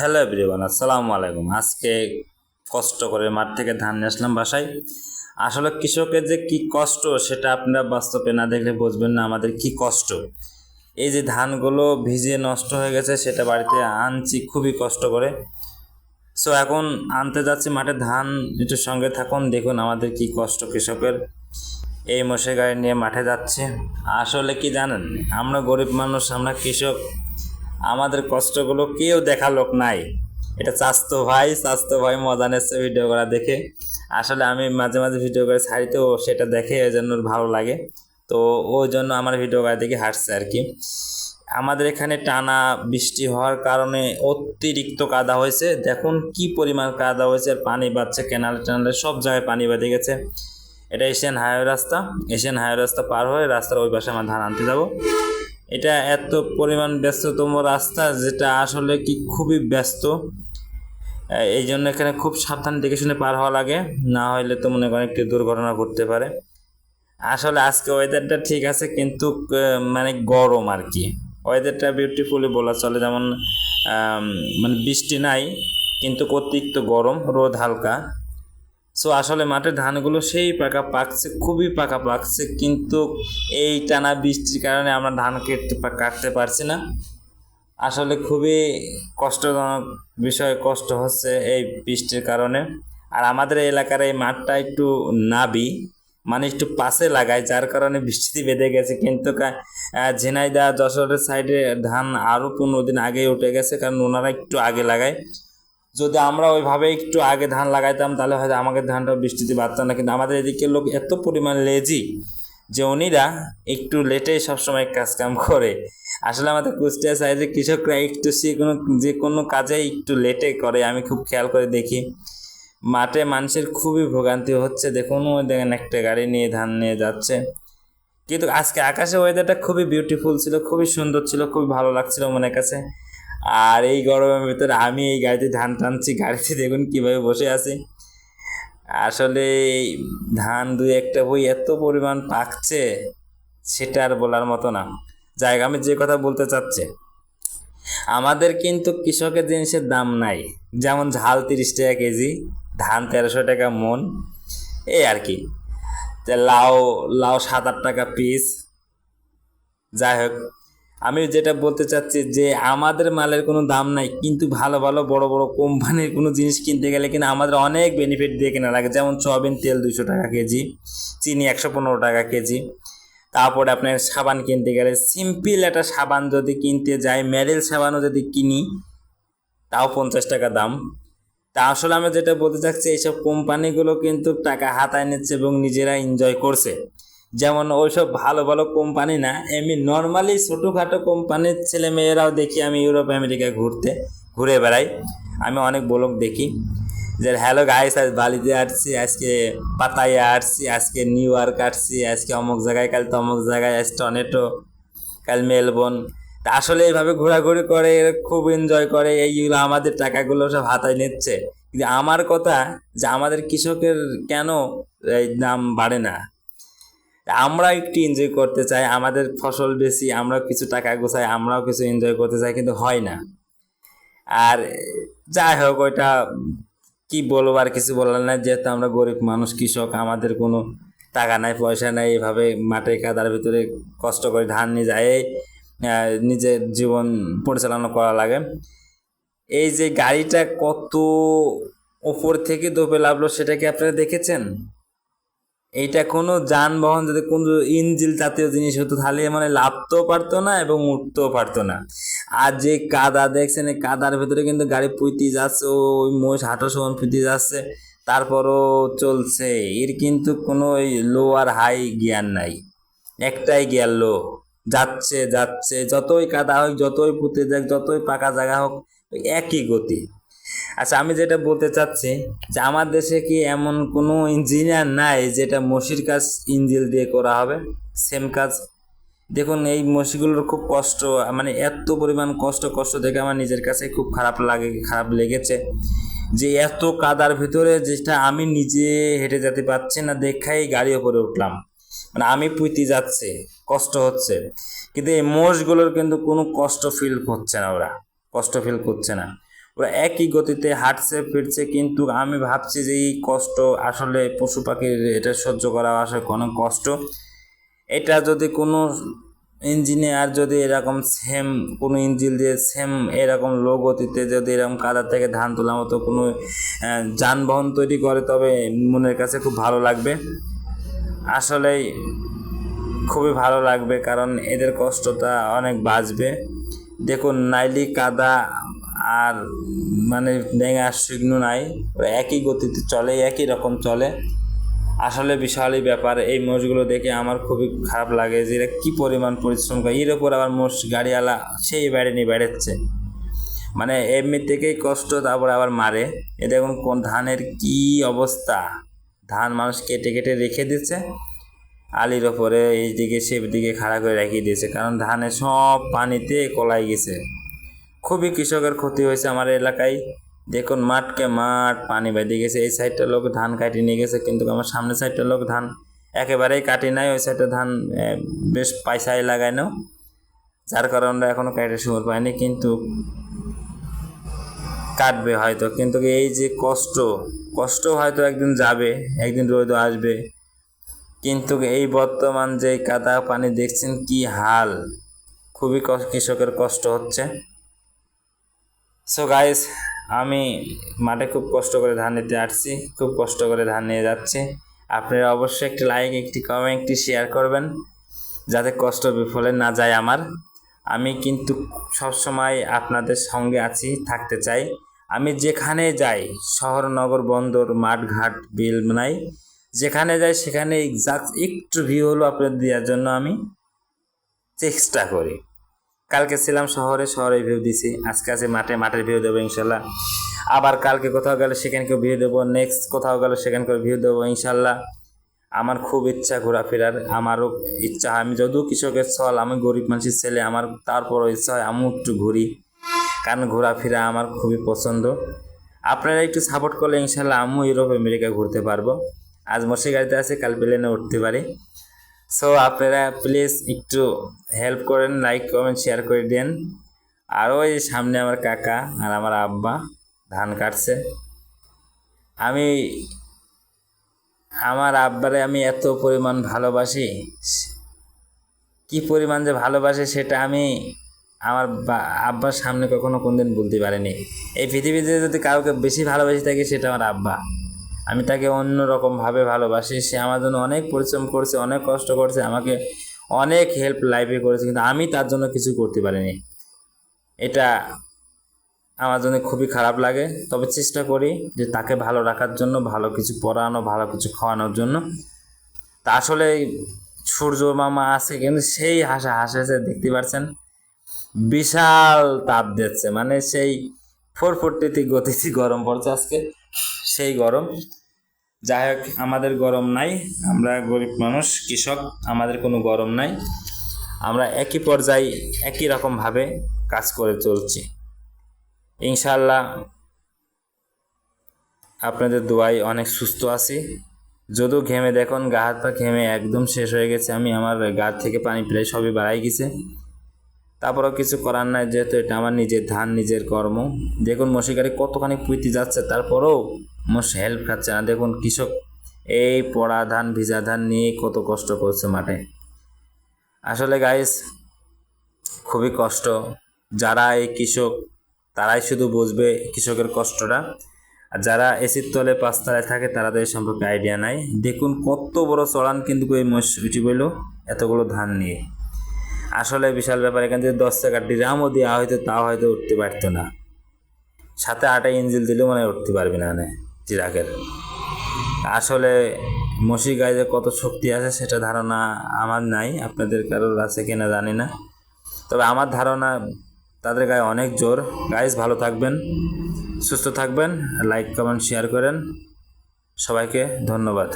Hello everyone, আসসালামু আলাইকুম। আজকে কষ্ট করে মাঠ থেকে ধান নিয়ে আসলাম বাসায়। আসলে কৃষকের যে কি কষ্ট, সেটা আপনারা বাস্তবে না দেখলে বুঝবেন না আমাদের কি কষ্ট। এই যে ধানগুলো ভিজে নষ্ট হয়ে গেছে, সেটা বাড়িতে আনছি, খুবই কষ্ট করে। সো এখন আনতে যাচ্ছি মাঠে ধান, একটু সঙ্গে থাকুন, দেখুন আমাদের কি কষ্ট কৃষকের। এই মশে গাড়ি নিয়ে মাঠে যাচ্ছে। আসলে কি জানেন, আমরা গরিব মানুষ, আমরা কৃষক। আমাদের কষ্টগুলো কেউ দেখা লোক নাই। এটা স্বাস্থ্য ভাই স্বাস্থ্য ভাই মজা নিচ্ছে ভিডিও করা দেখে। আসলে আমি মাঝে মাঝে ভিডিও করে ছাড়ি তো, সেটা দেখে ওই জন্য ভালো লাগে। তো ওই জন্য আমার ভিডিও করা দেখে হাসছে আর কি। আমাদের এখানে টানা বৃষ্টি হওয়ার কারণে অতিরিক্ত কাদা হয়েছে। দেখুন কি পরিমাণ কাদা হয়েছে, আর পানি বাড়ছে কেনাল টেনালে সব জায়গায় পানি বেঁধে গেছে। এটা এশিয়ান হাইওয়ে রাস্তা, এশিয়ান হাইওয়ে রাস্তা পার হয়ে রাস্তার ওই পাশে আমার ধান আনতে যাব। এটা এত পরিমাণ ব্যস্ততম রাস্তা যেটা আসলে কি খুবই ব্যস্ত। এই জন্য এখানে খুব সাবধান দেখে শুনে পার হওয়া লাগে। না হলে তো মনে করেন একটি দুর্ঘটনা ঘটতে পারে। আসলে আজকে ওয়েদারটা ঠিক আছে কিন্তু মানে গরম আর কি। ওয়েদারটা বিউটিফুলি বলা চলে। যেমন মানে বৃষ্টি নাই, কিন্তু অতিরিক্ত গরম, রোদ হালকা। সো আসলে মাঠের ধানগুলো সেই পাকা পাকছে খুবই পাকা পাকছে কিন্তু এই টানা বৃষ্টির কারণে আমরা ধান কেটে কাটতে পারছি না। আসলে খুবই কষ্টজনক বিষয় কষ্ট হচ্ছে এই বৃষ্টির কারণে। আর আমাদের এলাকার এই মাঠটা একটু নাবি মানে একটু পাশে লাগায় যার কারণে বৃষ্টিতে বেঁধে গেছে। কিন্তু আহ, যশোরের সাইডে ধান আরও পনেরো দিন আগে উঠে গেছে কারণ ওনারা একটু আগে লাগায়। যদি আমরা ওইভাবে একটু আগে ধান লাগাইতাম, তাহলে হয়তো আমাদের ধানটা বৃষ্টিতে বাড়তাম না। কিন্তু আমাদের এদিকে লোক এত পরিমাণ লেজি যে উনিরা একটু লেটে সবসময় কাজ কাম করে। আসলে আমাদের কুষ্টিয়া সাইডে কৃষকরা একটু সে কোনো, যে কোনো কাজে একটু লেটে করে, আমি খুব খেয়াল করে দেখি। মাঠে মানুষের খুবই ভোগান্তি হচ্ছে। দেখুন, ওই দেখেন একটা গাড়ি নিয়ে ধান নিয়ে যাচ্ছে। কিন্তু আজকে আকাশে ওয়েদারটা খুবই বিউটিফুল ছিল, খুবই সুন্দর ছিল, খুবই ভালো লাগছিল মনের কাছে। আর এই গরমের ভিতরে আমি এই গাড়িতে ধান টানছি গাড়িতে দেখুন কীভাবে বসে আছি। আসলে ধান দুই একটা বই এত পরিমাণ পাকছে সেটা আর বলার মতো না। হোক, আমি যে কথা বলতে চাচ্ছি আমাদের কিন্তু কৃষকের জিনিসের দাম নাই। যেমন ঝাল তিরিশ টাকা কেজি ধান তেরোশো টাকা মন এই আর কি। লাউ লাউ সাত আট টাকা পিস যাই হোক আমি যেটা বলতে চাচ্ছি যে আমাদের মালের কোনো দাম নাই, কিন্তু ভালো ভালো বড় বড় কোম্পানির কোনো জিনিস কিনতে গেলে কিন্তু আমাদের অনেক বেনিফিট দিয়ে কেনা লাগে। যেমন সয়াবিন তেল দুশো টাকা কেজি, চিনি একশো পনেরো টাকা কেজি। তারপরে আপনার সাবান কিনতে গেলে সিম্পল একটা সাবান যদি কিনতে যাই মেরেল সাবানও যদি কিনি, তাও পঞ্চাশ টাকা দাম। তা আসলে আমি যেটা বলতে চাচ্ছি, এইসব কোম্পানিগুলো কিন্তু টাকা হাতায় নিচ্ছে এবং নিজেরা এনজয় করছে। যেমন ওইসব ভালো ভালো কোম্পানি না, এমনি নর্মালি ছোটোখাটো কোম্পানির ছেলে মেয়েরাও দেখি আমি ইউরোপ আমেরিকা ঘুরতে, ঘুরে বেড়াই। আমি অনেক ব্লগ দেখি যে হ্যালো গাইস আজ বালিতে আসছি, আজকে পাতায় আসছি, আজকে নিউ ইয়র্ক আসছি, আজকে অমুক জায়গায়, কাল তমুক জায়গায়, আজ টনেটো কাল মেলবোর্ন তা আসলে এইভাবে ঘোরাঘুরি করে খুব এনজয় করে, এইগুলো আমাদের টাকাগুলো সব হাতায় নিচ্ছে। কিন্তু আমার কথা যে, আমাদের কৃষকের কেন এই দাম বাড়ে না? আমরা একটু এনজয় করতে চাই, আমাদের ফসল বেশি আমরা কিছু টাকা গোছাই, আমরাও কিছু এনজয় করতে চাই, কিন্তু হয় না। আর যাই হোক, ওইটা কি বলব আর কিছু বলার নাই, যেহেতু আমরা গরিব মানুষ, কৃষক, আমাদের কোনো টাকা নাই, পয়সা নাই, এভাবে মাঠে কাদার ভিতরে কষ্ট করে ধান নিয়ে যায় নিজের জীবন পরিচালনা করা লাগে। এই যে গাড়িটা কত ওপর থেকে দোপে লাভলো, সেটা কি আপনারা দেখেছেন? এইটা কোনো যানবাহন যদি কোনো ইঞ্জিল জাতীয় জিনিস হতো, তাহলে মানে লাভতেও পারতো না এবং উঠতেও পারতো না। আর যে কাদা দেখছেন, এই কাদার ভেতরে কিন্তু গাড়ি পুঁতি যাচ্ছে ওই মোষ হাঁটো সমান পুঁতি যাচ্ছে, তারপরও চলছে। এর কিন্তু কোনো ওই লো আর হাই গিয়ার নাই। একটাই গিয়ার লো যাচ্ছে যাচ্ছে, যতই কাদা হোক, যতই পুঁতে যাক, যতই পাকা জায়গা হোক একই গতি। আচ্ছা আমি যেটা বলতে চাচ্ছি যে আমার দেশে কি এমন কোনো ইঞ্জিনিয়ার নাই যেটা মসির কাজ ইঞ্জিল দিয়ে করা হবে? সেম কাজ। দেখুন, এই মসিগুলোর খুব কষ্ট মানে এত পরিমাণ কষ্ট কষ্ট দেখে আমার নিজের কাছে খুব খারাপ লাগে, খারাপ লেগেছে যে এত কাদার ভিতরে যেটা আমি নিজে হেঁটে যেতে পারছি না, দেখাই গাড়ি ওপরে উঠলাম। মানে আমি পুঁতি যাচ্ছে, কষ্ট হচ্ছে। কিন্তু এই মোষগুলোর কিন্তু কোনো কষ্ট ফিল করছে না ওরা, কষ্ট ফিল করছে না। ওরা একই গতিতে হাঁটছে, ফিরছে, কিন্তু আমি ভাবছি যে এই কষ্ট আসলে পশু পাখির এটা সহ্য করা আসলে কোনো কষ্ট। এটা যদি কোনো ইঞ্জিনিয়ার যদি এরকম সেম কোনো ইঞ্জিন দিয়ে সেম এরকম লো গতিতে যদি এরকম কাদা থেকে ধান তোলার মতো কোনো যানবাহন তৈরি করে, তবে মনের কাছে খুব ভালো লাগবে। আসলেই খুবই ভালো লাগবে, কারণ এদের কষ্টটা অনেক বাঁচবে। দেখুন, নাইলি কাদা আর মানে ডেঙ্গা শুকনো নাই একই গতিতে চলে, একই রকম চলে। আসলে বিশালই ব্যাপার, এই মোষগুলো দেখে আমার খুবই খারাপ লাগে যে এরা কী পরিমাণ পরিশ্রম করে। এর ওপর আবার মোষ গাড়িওয়ালা সেই বেড়েনি বেড়াচ্ছে। মানে এমনি থেকেই কষ্ট, তারপর আবার মারে। এ দেখুন কোন ধানের কি অবস্থা। ধান মানুষ কেটে কেটে রেখে দিচ্ছে আলির ওপরে এই দিকে সে দিকে খাড়া করে রেখে দিয়েছে, কারণ ধানে সব পানিতে কলাই গেছে। খুবই কৃষকের ক্ষতি হয়েছে আমার এলাকায়। দেখুন, মাঠকে মাঠ, পানি বেঁধে গেছে। এই সাইডটা লোক ধান কাটি নিয়ে গেছে, কিন্তু আমার সামনের সাইডটা লোক ধান একেবারেই কাটি নাই। ওই সাইডটা ধান বেশ পয়সায় নাও যার কারণে এখনও কাটে সময় পাইনি, কিন্তু কাটবে হয়তো। কিন্তু এই যে কষ্ট কষ্ট হয়তো একদিন যাবে, একদিন রোদ আসবে। কিন্তু এই বর্তমান যে কাদা পানি দেখছেন কি হাল? খুবই কৃষকের কষ্ট হচ্ছে। সো গাইস আমি মাঠে খুব কষ্ট করে ধান নিতে আসছি, খুব কষ্ট করে ধান নিয়ে যাচ্ছি। আপনারা অবশ্যই একটি লাইক একটি কমেন্ট একটি শেয়ার করবেন, যাতে কষ্ট বিফলে না যায় আমার। আমি কিন্তু সবসময় আপনাদের সঙ্গে আছি, থাকতে চাই। আমি যেখানে যাই, শহর, নগর, বন্দর, মাঠঘাট, বিল নাই। যেখানে যাই, সেখানে জাস্ট একটু ভিউ হলো আপনাদের দেওয়ার জন্য আমি চেষ্টা করি। কালকে ছিলাম শহরে শহরে ভিউ দিছি। আজকে আছে মাঠে, মাঠের ভিউ দেবো ইনশাল্লাহ। আবার কালকে কোথাও গেলে সেখানকে ভিউ দেবো। নেক্সট কোথাও গেলে সেখানকার ভিউ দেবো ইনশাল্লাহ। আমার খুব ইচ্ছা ঘোরাফেরার, আমারও ইচ্ছা হয়। আমি যদিও কৃষকের ছল, আমি গরিব মানুষের ছেলে, আমার তারপরও ইচ্ছা হয় আমিও একটু ঘুরি। কারণ ঘোরাফেরা আমার খুবই পছন্দ। আপনারা একটু সাপোর্ট করলে ইনশাল্লাহ আমিও ইউরোপ, আমেরিকা ঘুরতে পারব। আজ মশি গাড়িতে আছে, কাল প্লেনে উঠতে পারি। সো আপনারা প্লিজ একটু হেল্প করেন লাইক কমেন্ট শেয়ার করে দেন। আর ওই সামনে আমার কাকা আর আমার আব্বা ধান কাটছে। আমি, আমার আব্বারে আমি এত পরিমাণ ভালোবাসি। কি পরিমাণ যে ভালোবাসি সেটা আমি আমার আব্বার সামনে কখনো কোনদিন বলতে পারিনি। এই পৃথিবীতে যদি কাউকে বেশি ভালোবাসি থাকি সেটা আমার আব্বা। আমি তাকে অন্য রকমভাবে ভালোবাসি। সে আমার জন্য অনেক পরিশ্রম করছে, অনেক কষ্ট করছে, আমাকে অনেক হেল্প লাইফে করেছে, কিন্তু আমি তার জন্য কিছু করতে পারিনি। এটা আমার জন্য খুবই খারাপ লাগে। তবে চেষ্টা করি যে তাকে ভালো রাখার জন্য, ভালো কিছু পড়ানো, ভালো কিছু খাওয়ানোর জন্য। তা আসলে সূর্য মামা আছে কিন্তু সেই হাসা হাসেছে দেখতে পাচ্ছেন বিশাল তাপ দিচ্ছে মানে সেই ফোর ফোরটিতে গতিতে গরম পড়ছে আজকে। সেই গরম। যাই হোক, আমাদের গরম নাই। আমরা গরিব মানুষ, কৃষক, আমাদের কোনো গরম নাই। আমরা একই পর্যায়ে একই রকমভাবে কাজ করে চলছি। ইনশাল্লাহ আপনাদের দোয়াই অনেক সুস্থ আছি। যদিও ঘেমে দেখুন, গা হাত পা ঘেমে একদম শেষ হয়ে গেছে। আমি আমার গা থেকে পানি প্রায় সবই বাড়াই গেছে। তারপরেও কিছু করার নাই, যেহেতু এটা আমার নিজের ধান, নিজের কর্ম। দেখুন মশিকারি কতখানি পুঁতি যাচ্ছে, তারপরেও মোষ হেল্প খাচ্ছে না। দেখুন কৃষক এই পড়া ধান, ভিজা ধান নিয়ে কত কষ্ট করছে মাঠে। আসলে গাইস খুবই কষ্ট। যারা এই কৃষক, তারাই শুধু বুঝবে কৃষকের কষ্টটা। আর যারা এসির তলে পাঁচতলায় থাকে, তারা তো এই সম্পর্কে আইডিয়া নাই। দেখুন কত বড় চড়ান কিন্তু এই মোষ উঠি বইল এতগুলো ধান নিয়ে। আসলে বিশাল ব্যাপার, এখান থেকে দশ টাকার ডিরামও দেওয়া হয়তো, তাও হয়তো উঠতে পারতো না। সাথে আটা ইঞ্জিল দিলেও মানে উঠতে পারবে না মানে চিরাকের আসলে মসি গায়ে কত শক্তি আছে, সেটা ধারণা আমার নাই, আপনাদের কারোর আছে কিনা জানি না। তবে আমার ধারণা তাদের গায়ে অনেক জোর। গাইজ ভালো থাকবেন, সুস্থ থাকবেন লাইক কমেন্ট শেয়ার করেন। সবাইকে ধন্যবাদ।